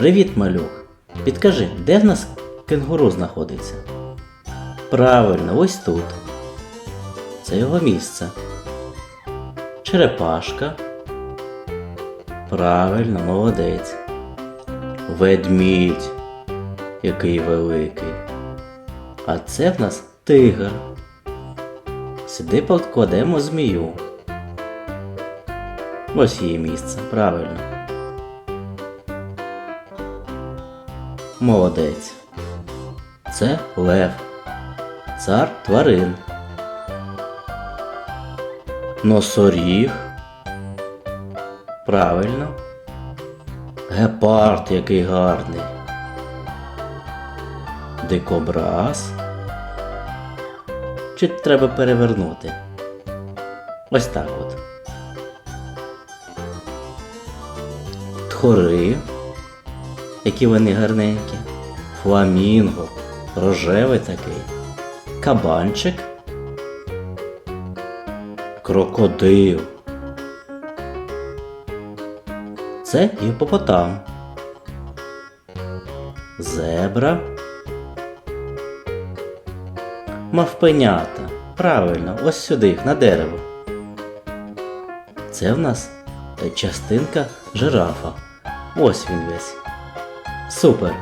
Привіт, малюк. Підкажи, де в нас кенгуру знаходиться? Правильно, ось тут. Це його місце. Черепашка. Правильно, молодець. Ведмідь. Який великий. А це в нас тигр. Сюди покладемо змію. Ось її місце, правильно. Молодець. Це лев. Цар тварин. Носоріг. Правильно. Гепард який гарний. Дикобраз. Чи треба перевернути? Ось так от. Тхори. Які вони гарненькі. Фламінго. Рожевий такий. Кабанчик. Крокодил. Це гіпопотам. Зебра. Мавпенята. Правильно, ось сюди на дерево. Це в нас е, частинка жирафа. Ось він весь. Супер.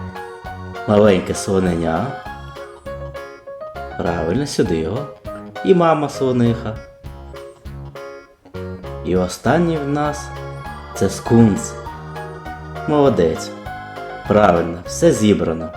Маленьке слоненя. Правильно, сюди його. І мама слониха. І останній в нас це скунс. Молодець. Правильно, все зібрано.